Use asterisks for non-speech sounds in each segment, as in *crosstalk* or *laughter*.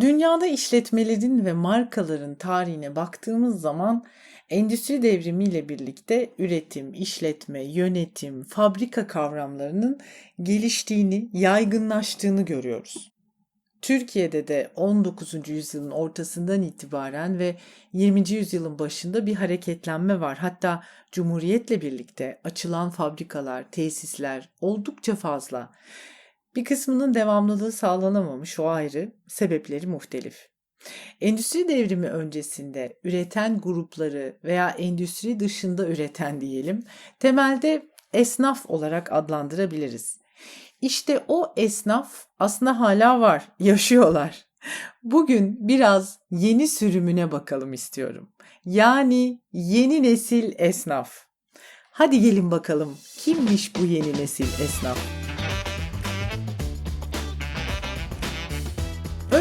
Dünyada işletmelerin ve markaların tarihine baktığımız zaman endüstri devrimiyle birlikte üretim, işletme, yönetim, fabrika kavramlarının geliştiğini, yaygınlaştığını görüyoruz. Türkiye'de de 19. yüzyılın ortasından itibaren ve 20. yüzyılın başında bir hareketlenme var. Hatta Cumhuriyet'le birlikte açılan fabrikalar, tesisler oldukça fazla. Bir kısmının devamlılığı sağlanamamış o ayrı, sebepleri muhtelif. Endüstri devrimi öncesinde üreten grupları veya endüstri dışında üreten diyelim, temelde esnaf olarak adlandırabiliriz. İşte o esnaf aslında hala var, *laughs* yaşıyorlar. Bugün biraz yeni sürümüne bakalım istiyorum. Yani yeni nesil esnaf. Hadi gelin bakalım kimmiş bu yeni nesil esnaf?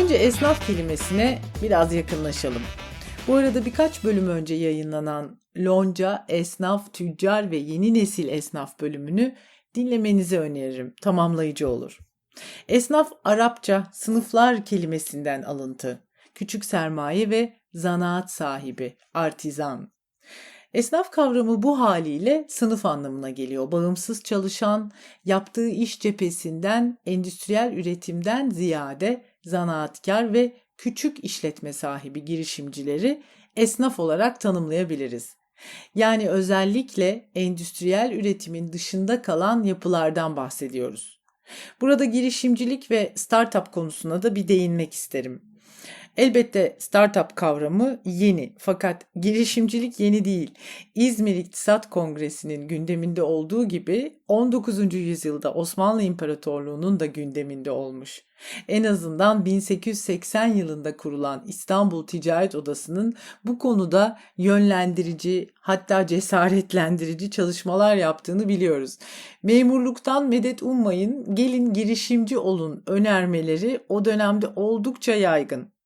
Önce esnaf kelimesine biraz yakınlaşalım. Bu arada birkaç bölüm önce yayınlanan Lonca, Esnaf, Tüccar ve Yeni Nesil Esnaf bölümünü dinlemenizi öneririm. Tamamlayıcı olur. Esnaf Arapça sınıflar kelimesinden alıntı. Küçük sermaye ve zanaat sahibi, artizan. Esnaf kavramı bu haliyle sınıf anlamına geliyor. Bağımsız çalışan, yaptığı iş cephesinden endüstriyel üretimden ziyade zanaatkar ve küçük işletme sahibi girişimcileri esnaf olarak tanımlayabiliriz. Yani özellikle endüstriyel üretimin dışında kalan yapılardan bahsediyoruz. Burada girişimcilik ve startup konusuna da bir değinmek isterim. Elbette startup kavramı yeni fakat girişimcilik yeni değil. İzmir İktisat Kongresi'nin gündeminde olduğu gibi 19. yüzyılda Osmanlı İmparatorluğu'nun da gündeminde olmuş. En azından 1880 yılında kurulan İstanbul Ticaret Odası'nın bu konuda yönlendirici hatta cesaretlendirici çalışmalar yaptığını biliyoruz. Memurluktan medet ummayın, gelin girişimci olun önermeleri o dönemde oldukça yaygın.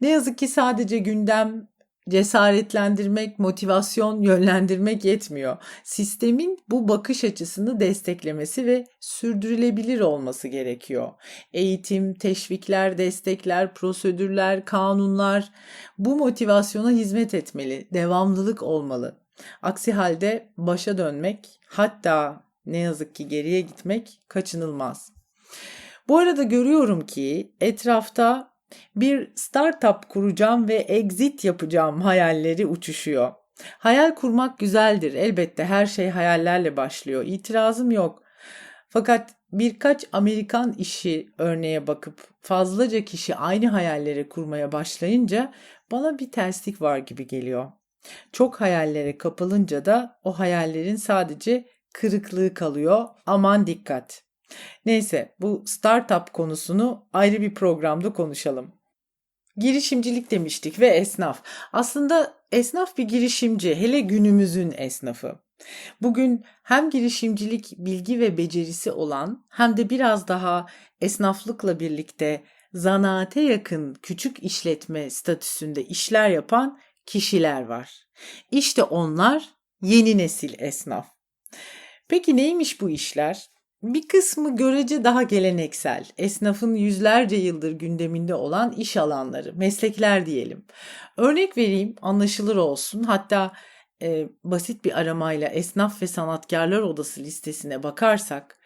Ne yazık ki sadece gündem cesaretlendirmek, motivasyon yönlendirmek yetmiyor. Sistemin bu bakış açısını desteklemesi ve sürdürülebilir olması gerekiyor. Eğitim, teşvikler, destekler, prosedürler, kanunlar bu motivasyona hizmet etmeli, devamlılık olmalı. Aksi halde başa dönmek, hatta ne yazık ki geriye gitmek kaçınılmaz. Bu arada görüyorum ki etrafta bir startup kuracağım ve exit yapacağım hayalleri uçuşuyor. Hayal kurmak güzeldir. Elbette her şey hayallerle başlıyor. İtirazım yok. Fakat birkaç Amerikan işi örneğe bakıp fazlaca kişi aynı hayalleri kurmaya başlayınca bana bir terslik var gibi geliyor. Çok hayallere kapılınca da o hayallerin sadece kırıklığı kalıyor. Aman dikkat. Neyse bu startup konusunu ayrı bir programda konuşalım. Girişimcilik demiştik ve esnaf. Aslında esnaf bir girişimci, hele günümüzün esnafı. Bugün hem girişimcilik bilgi ve becerisi olan hem de biraz daha esnaflıkla birlikte zanaate yakın küçük işletme statüsünde işler yapan kişiler var. İşte onlar yeni nesil esnaf. Peki neymiş bu işler? Bir kısmı görece daha geleneksel, esnafın yüzlerce yıldır gündeminde olan iş alanları, meslekler diyelim. Örnek vereyim, anlaşılır olsun. Hatta e, basit bir aramayla esnaf ve sanatkarlar odası listesine bakarsak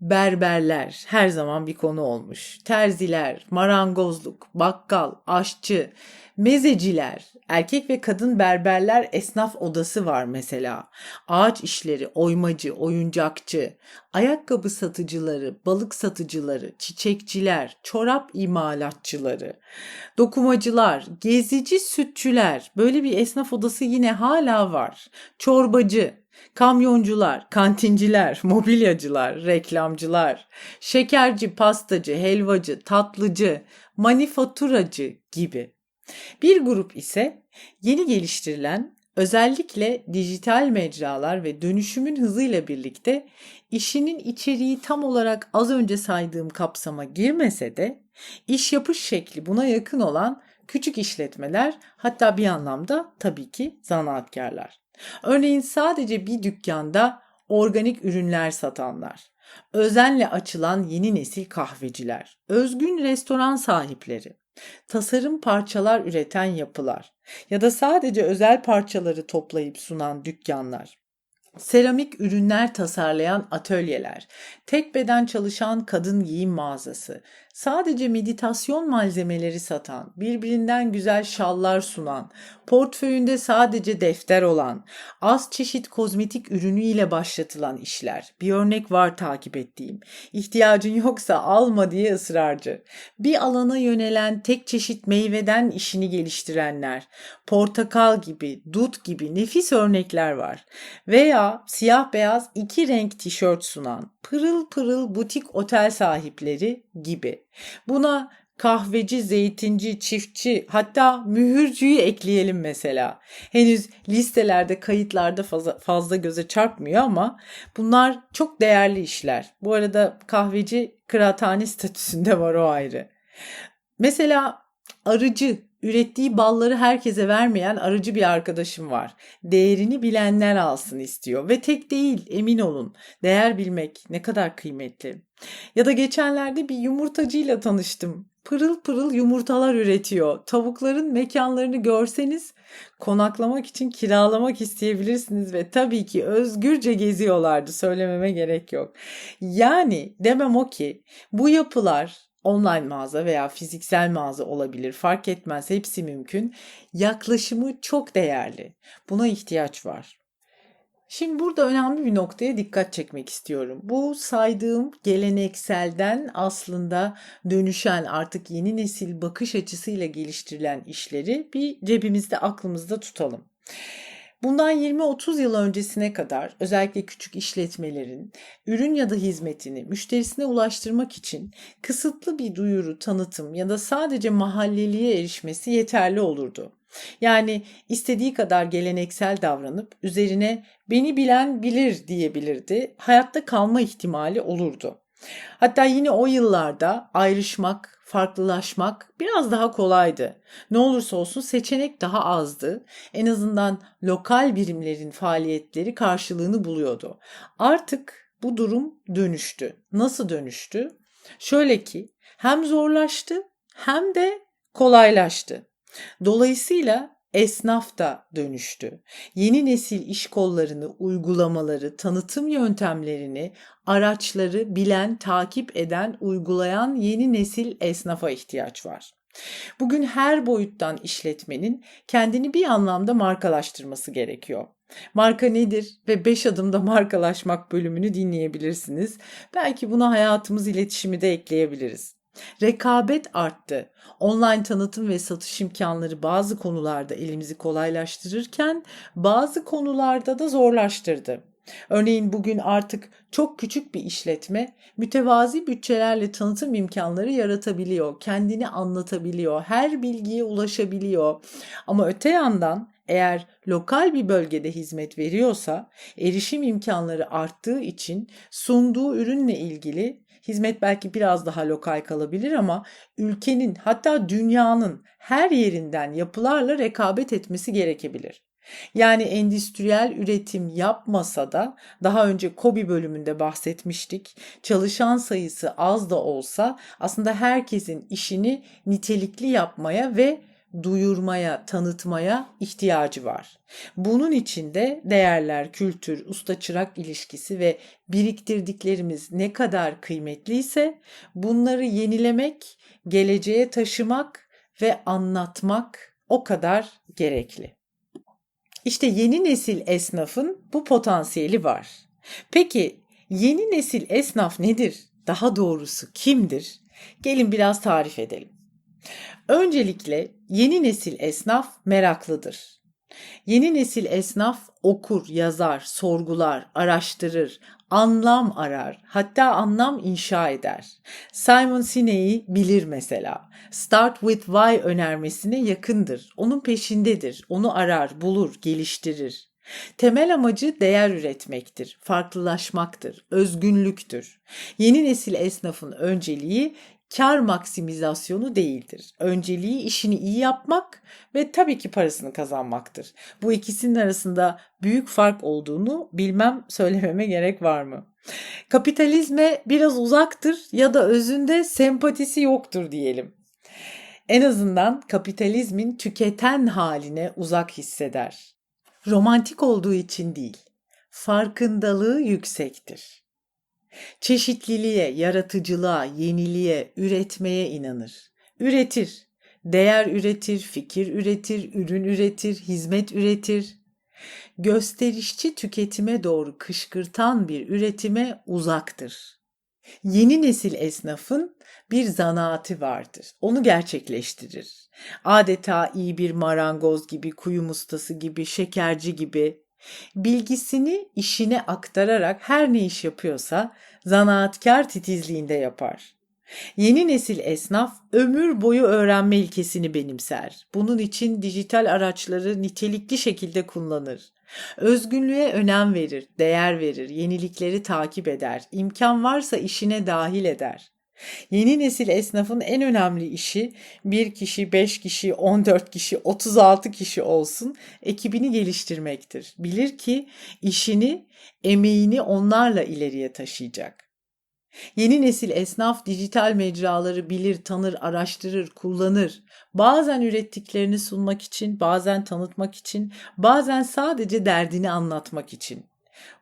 berberler her zaman bir konu olmuş. Terziler, marangozluk, bakkal, aşçı, mezeciler, erkek ve kadın berberler esnaf odası var mesela. Ağaç işleri, oymacı, oyuncakçı, ayakkabı satıcıları, balık satıcıları, çiçekçiler, çorap imalatçıları, dokumacılar, gezici sütçüler. Böyle bir esnaf odası yine hala var. Çorbacı, Kamyoncular, kantinciler, mobilyacılar, reklamcılar, şekerci, pastacı, helvacı, tatlıcı, manifaturacı gibi. Bir grup ise yeni geliştirilen özellikle dijital mecralar ve dönüşümün hızıyla birlikte işinin içeriği tam olarak az önce saydığım kapsama girmese de iş yapış şekli buna yakın olan küçük işletmeler hatta bir anlamda tabii ki zanaatkarlar. Örneğin sadece bir dükkanda organik ürünler satanlar, özenle açılan yeni nesil kahveciler, özgün restoran sahipleri, tasarım parçalar üreten yapılar ya da sadece özel parçaları toplayıp sunan dükkanlar. Seramik ürünler tasarlayan atölyeler, tek beden çalışan kadın giyim mağazası, sadece meditasyon malzemeleri satan, birbirinden güzel şallar sunan, portföyünde sadece defter olan, az çeşit kozmetik ürünüyle başlatılan işler. Bir örnek var takip ettiğim. İhtiyacın yoksa alma diye ısrarcı. Bir alana yönelen tek çeşit meyveden işini geliştirenler, portakal gibi, dut gibi nefis örnekler var. Veya siyah beyaz iki renk tişört sunan, pırıl pırıl butik otel sahipleri gibi. Buna kahveci, zeytinci, çiftçi hatta mühürcüyü ekleyelim mesela. Henüz listelerde, kayıtlarda fazla, fazla göze çarpmıyor ama bunlar çok değerli işler. Bu arada kahveci kıraathane statüsünde var o ayrı. Mesela arıcı ürettiği balları herkese vermeyen arıcı bir arkadaşım var. Değerini bilenler alsın istiyor ve tek değil emin olun. Değer bilmek ne kadar kıymetli. Ya da geçenlerde bir yumurtacıyla tanıştım. Pırıl pırıl yumurtalar üretiyor. Tavukların mekanlarını görseniz konaklamak için kiralamak isteyebilirsiniz ve tabii ki özgürce geziyorlardı. Söylememe gerek yok. Yani demem o ki bu yapılar online mağaza veya fiziksel mağaza olabilir fark etmez hepsi mümkün. Yaklaşımı çok değerli. Buna ihtiyaç var. Şimdi burada önemli bir noktaya dikkat çekmek istiyorum. Bu saydığım gelenekselden aslında dönüşen artık yeni nesil bakış açısıyla geliştirilen işleri bir cebimizde aklımızda tutalım. Bundan 20-30 yıl öncesine kadar özellikle küçük işletmelerin ürün ya da hizmetini müşterisine ulaştırmak için kısıtlı bir duyuru, tanıtım ya da sadece mahalleliye erişmesi yeterli olurdu. Yani istediği kadar geleneksel davranıp üzerine beni bilen bilir diyebilirdi. Hayatta kalma ihtimali olurdu. Hatta yine o yıllarda ayrışmak, farklılaşmak biraz daha kolaydı. Ne olursa olsun seçenek daha azdı. En azından lokal birimlerin faaliyetleri karşılığını buluyordu. Artık bu durum dönüştü. Nasıl dönüştü? Şöyle ki hem zorlaştı hem de kolaylaştı. Dolayısıyla esnaf da dönüştü. Yeni nesil iş kollarını, uygulamaları, tanıtım yöntemlerini, araçları bilen, takip eden, uygulayan yeni nesil esnafa ihtiyaç var. Bugün her boyuttan işletmenin kendini bir anlamda markalaştırması gerekiyor. Marka nedir ve 5 adımda *laughs* markalaşmak bölümünü dinleyebilirsiniz. Belki buna hayatımız iletişimi de ekleyebiliriz. Rekabet arttı. Online tanıtım ve satış imkanları bazı konularda elimizi kolaylaştırırken bazı konularda da zorlaştırdı. Örneğin bugün artık çok küçük bir işletme mütevazi bütçelerle tanıtım imkanları yaratabiliyor, kendini anlatabiliyor, her bilgiye ulaşabiliyor. Ama öte yandan eğer lokal bir bölgede hizmet veriyorsa erişim imkanları arttığı için sunduğu ürünle ilgili hizmet belki biraz daha lokal kalabilir ama ülkenin hatta dünyanın her yerinden yapılarla rekabet etmesi gerekebilir. Yani endüstriyel üretim yapmasa da daha önce KOBİ bölümünde bahsetmiştik. Çalışan sayısı az da olsa aslında herkesin işini nitelikli yapmaya ve duyurmaya, tanıtmaya ihtiyacı var. Bunun için de değerler, kültür, usta çırak ilişkisi ve biriktirdiklerimiz ne kadar kıymetliyse bunları yenilemek, geleceğe taşımak ve anlatmak o kadar gerekli. İşte yeni nesil esnafın bu potansiyeli var. Peki yeni nesil esnaf nedir? Daha doğrusu kimdir? Gelin biraz tarif edelim. Öncelikle yeni nesil esnaf meraklıdır. Yeni nesil esnaf okur, yazar, sorgular, araştırır, anlam arar, hatta anlam inşa eder. Simon Sinek'i bilir mesela. Start with why önermesine yakındır. Onun peşindedir. Onu arar, bulur, geliştirir. Temel amacı değer üretmektir, farklılaşmaktır, özgünlüktür. Yeni nesil esnafın önceliği kar maksimizasyonu değildir. Önceliği işini iyi yapmak ve tabii ki parasını kazanmaktır. Bu ikisinin arasında büyük fark olduğunu bilmem söylememe gerek var mı? Kapitalizme biraz uzaktır ya da özünde sempatisi yoktur diyelim. En azından kapitalizmin tüketen haline uzak hisseder. Romantik olduğu için değil, farkındalığı yüksektir. Çeşitliliğe, yaratıcılığa, yeniliğe, üretmeye inanır. Üretir. Değer üretir, fikir üretir, ürün üretir, hizmet üretir. Gösterişçi tüketime doğru kışkırtan bir üretime uzaktır. Yeni nesil esnafın bir zanaati vardır. Onu gerçekleştirir. Adeta iyi bir marangoz gibi, kuyum ustası gibi, şekerci gibi bilgisini işine aktararak her ne iş yapıyorsa zanaatkar titizliğinde yapar. Yeni nesil esnaf ömür boyu öğrenme ilkesini benimser. Bunun için dijital araçları nitelikli şekilde kullanır. Özgünlüğe önem verir, değer verir, yenilikleri takip eder, imkan varsa işine dahil eder. Yeni nesil esnafın en önemli işi bir kişi, beş kişi, 14 kişi, 36 kişi olsun ekibini geliştirmektir. Bilir ki işini, emeğini onlarla ileriye taşıyacak. Yeni nesil esnaf dijital mecraları bilir, tanır, araştırır, kullanır. Bazen ürettiklerini sunmak için, bazen tanıtmak için, bazen sadece derdini anlatmak için.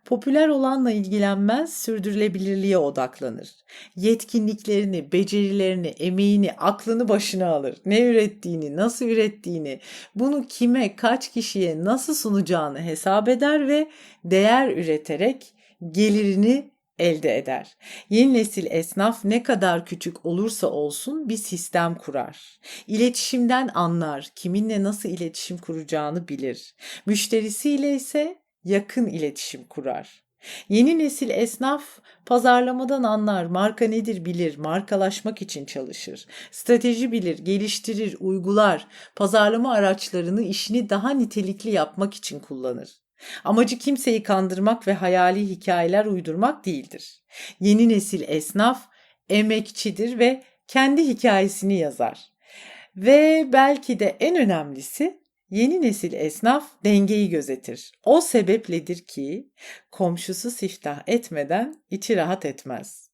Popüler olanla ilgilenmez, sürdürülebilirliğe odaklanır. Yetkinliklerini, becerilerini, emeğini, aklını başına alır. Ne ürettiğini, nasıl ürettiğini, bunu kime, kaç kişiye nasıl sunacağını hesap eder ve değer üreterek gelirini elde eder. Yeni nesil esnaf ne kadar küçük olursa olsun bir sistem kurar. İletişimden anlar, kiminle nasıl iletişim kuracağını bilir. Müşterisiyle ise yakın iletişim kurar. Yeni nesil esnaf pazarlamadan anlar, marka nedir bilir, markalaşmak için çalışır. Strateji bilir, geliştirir, uygular, pazarlama araçlarını işini daha nitelikli yapmak için kullanır. Amacı kimseyi kandırmak ve hayali hikayeler uydurmak değildir. Yeni nesil esnaf emekçidir ve kendi hikayesini yazar. Ve belki de en önemlisi yeni nesil esnaf dengeyi gözetir. O sebepledir ki komşusu siftah etmeden içi rahat etmez.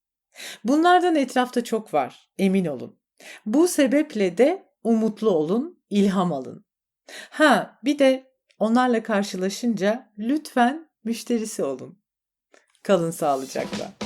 Bunlardan etrafta çok var, emin olun. Bu sebeple de umutlu olun, ilham alın. Ha, bir de Onlarla karşılaşınca lütfen müşterisi olun. Kalın sağlıcakla.